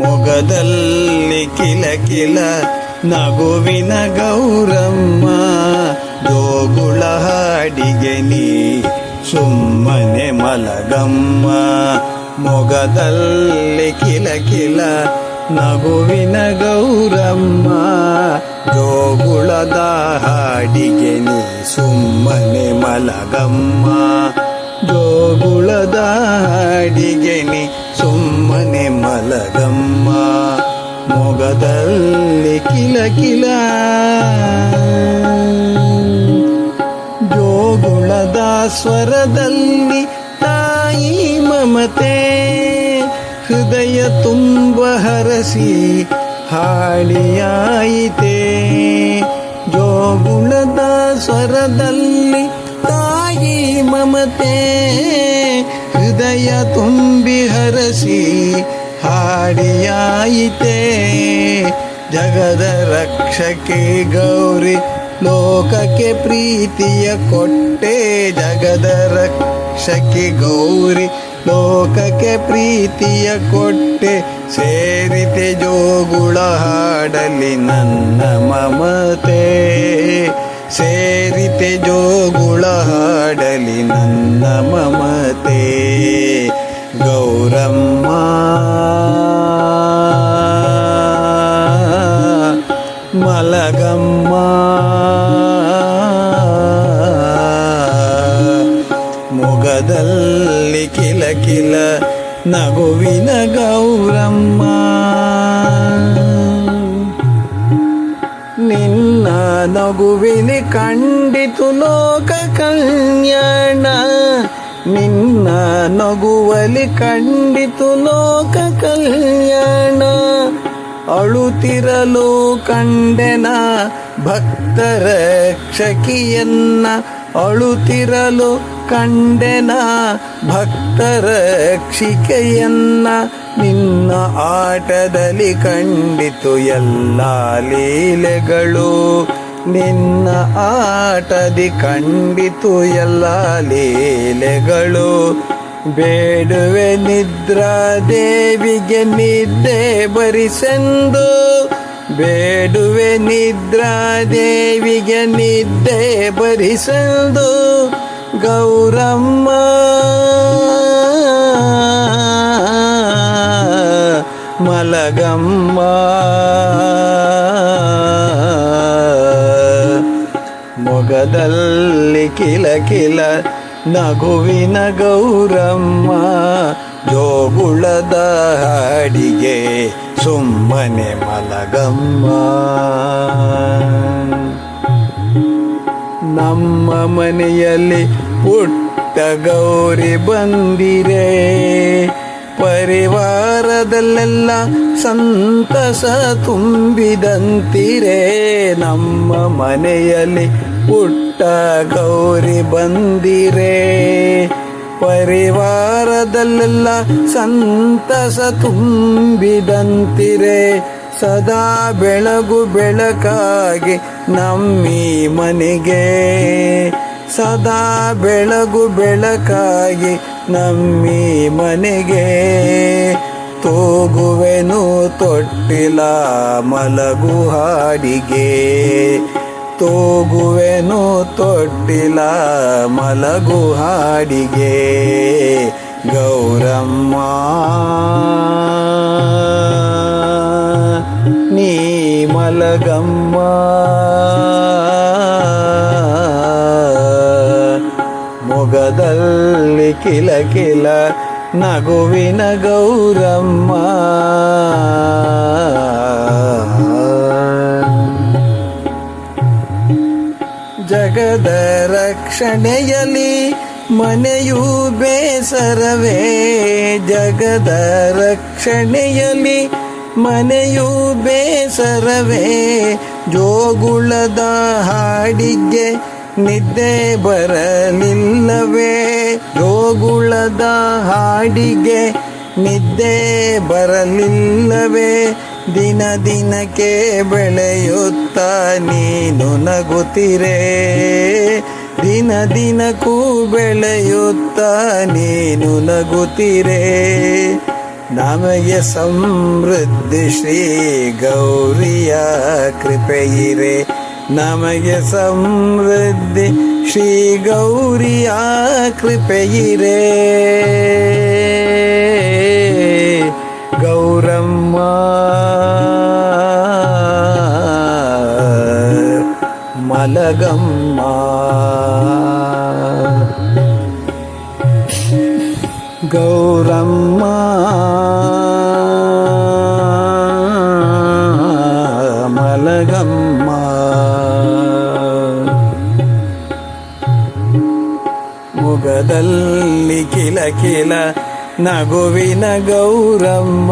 ಮೊಗದಲ್ಲಿ ಕಿಲ ಕಿಲ ನಗುವಿನ ಗೌರಮ್ಮ ಜೋಗುಳ ಹಾಡಿಗೆ ನೀ ಸುಮ್ಮನೆ ಮಲಗಮ್ಮ ಮೊಗದಲ್ಲಿ ಕಿಲ ಕಿಲ ನಗುವಿನ ಗೌರಮ್ಮ ಜೋಗುಳದ ಹಾಡಿಗೆ ನೀ ಸುಮ್ಮನೆ ಮಲಗಮ್ಮ ಜೋಗುಳದ ಹಾಡಿಗೆ ನೀ ಸುಮ್ಮನೆ ಮಲಗಮ್ಮ. ಮೊಗದಲ್ಲಿ ಕಿಲ ಕಿಲ. ಜೋಗುಳದ ಸ್ವರದಲ್ಲಿ ತಾಯಿ ಮಮತೆ. ಹೃದಯ ತುಂಬ ಹರಸಿ ಹಾಡಿಯಾಯಿತೆ. ಜೋಗುಳದ ಸ್ವರದಲ್ಲಿ ಮಮತೆ ಹೃದಯ ತುಂಬಿ ಹರಸಿ ಹಾಡಿಯಾಯಿತೆ. ಜಗದ ರಕ್ಷಕೆ ಗೌರಿ ಲೋಕಕ್ಕೆ ಪ್ರೀತಿಯ ಕೊಟ್ಟೆ. ಜಗದ ರಕ್ಷಕೆ ಗೌರಿ ಲೋಕಕ್ಕೆ ಪ್ರೀತಿಯ ಕೊಟ್ಟೆ. ಸೇರಿತೆ ಜೋಗುಳ ಹಾಡಲಿ ನನ್ನ ಮಮತೆ. ಸೇರಿ ನನ್ನ ಮಮತೆ ಗೌರಮ್ಮ. ಮಲಗಮ್ಮ. ಮೊಗದಲ್ಲಿ ಕಿಲ ಕಿಲ ನಗುವಿನ ಗೌರಮ್ಮ. ನಿನ್ನ ನಗುವಿನಿ ಕಂಡಿತು ಲೋಕ ನಿನ್ನ ನಗುವಲಿ ಕಂಡಿತು ಲೋಕ ಕಲ್ಯಾಣ. ಅಳುತ್ತಿರಲು ಕಂಡೆನ ಭಕ್ತರ ಕ್ಷಕಿಯನ್ನ ಅಳುತ್ತಿರಲು ಕಂಡೆನ ಭಕ್ತರ ಕ್ಷಿಕೆಯನ್ನ ನಿನ್ನ ಆಟದಲ್ಲಿ ಕಂಡಿತು ಎಲ್ಲ ಲೀಲೆಗಳು. ನಿನ್ನ ಆಟದಿ ಕಂಡಿತು ಎಲ್ಲ ಲೀಲೆಗಳು. ಬೇಡುವೆ ನಿದ್ರಾ ದೇವಿಗೆ ನಿದ್ದೆ ಬರಿಸೆಂದು. ಬೇಡುವೆ ನಿದ್ರಾ ದೇವಿಗೆ ನಿದ್ದೆ ಬರಿಸೆಂದು. ಗೌರಮ್ಮ, ಮಲಗಮ್ಮ. ಮೊಗದಲ್ಲಿ ಕಿಲ ಕಿಲ ನಗುವಿನ ಗೌರಮ್ಮ, ಜೋಗುಳದ ಹಾಡಿಗೆ ಸುಮ್ಮನೆ ಮಲಗಮ್ಮ. ನಮ್ಮ ಮನೆಯಲ್ಲಿ ಪುಟ್ಟ ಗೌರಿ ಬಂದಿರೆ, ಪರಿವಾರದಲ್ಲೆಲ್ಲ ಸಂತಸ ತುಂಬಿದಂತಿರೇ. ನಮ್ಮ ಮನೆಯಲ್ಲಿ ಪುಟ್ಟ ಗೌರಿ ಬಂದಿರೆ. ಪರಿವಾರದಲ್ಲೆಲ್ಲ ಸಂತಸ ತುಂಬಿದಂತಿರೆ. ಸದಾ ಬೆಳಗು ಬೆಳಕಾಗಿ ನಮ್ಮಿ ಮನೆಗೆ. ಸದಾ ಬೆಳಗು ಬೆಳಕಾಗಿ ನಮ್ಮಿ ಮನೆಗೆ. ತೂಗುವೆನು ತೊಟ್ಟಿಲ ಮಲಗು ಹಾಡಿಗೆ. ತೂಗುವೆನು ತೊಟ್ಟಿಲ ಮಲಗು ಹಾಡಿಗೆ. ಗೌರಮ್ಮ ನೀ ಮಲಗಮ್ಮ. ಮೊಗದಲ್ಲಿ ಕಿಲ ಕಿಲ ನಗುವಿನ ಗೌರಮ್ಮ. ರಕ್ಷಣೆಯಲಿ ಮನೆಯು ಬೇಸರವೇ, ಜಗದ ರಕ್ಷಣೆಯಲಿ ಮನೆಯು ಬೇಸರವೇ, ಜೋಗುಳದ ಹಾಡಿಗೆ ನಿದ್ದೆ ಬರಲಿಲ್ಲವೇ ಜೋಗುಳದ ಹಾಡಿಗೆ ನಿದ್ದೆ ಬರಲಿಲ್ಲವೇ ದಿನ ದಿನಕ್ಕೆ ಬೆಳೆಯುತ್ತ ನೀನು ನಗುತ್ತಿರೆ. ದಿನ ದಿನಕ್ಕೂ ಬೆಳೆಯುತ್ತ ನೀನು ನಗುತ್ತಿರೆ. ನಮಗೆ ಸಮೃದ್ಧಿ ಶ್ರೀ ಗೌರಿಯ ಕೃಪೆಯಿರೆ. ನಮಗೆ ಸಮೃದ್ಧಿ ಶ್ರೀ ಗೌರಿಯ ಕೃಪೆಯಿರೆ. ಗೌರಮ್ಮ. ಮಲಗಮ್ಮ. ಗೌರಮ್ಮ ಮಲಗಮ್ಮ ಮುಗದಲ್ಲಿ ಕಿಲ ಕಿಲ ನಗುವಿನ ಗೌರಮ್ಮ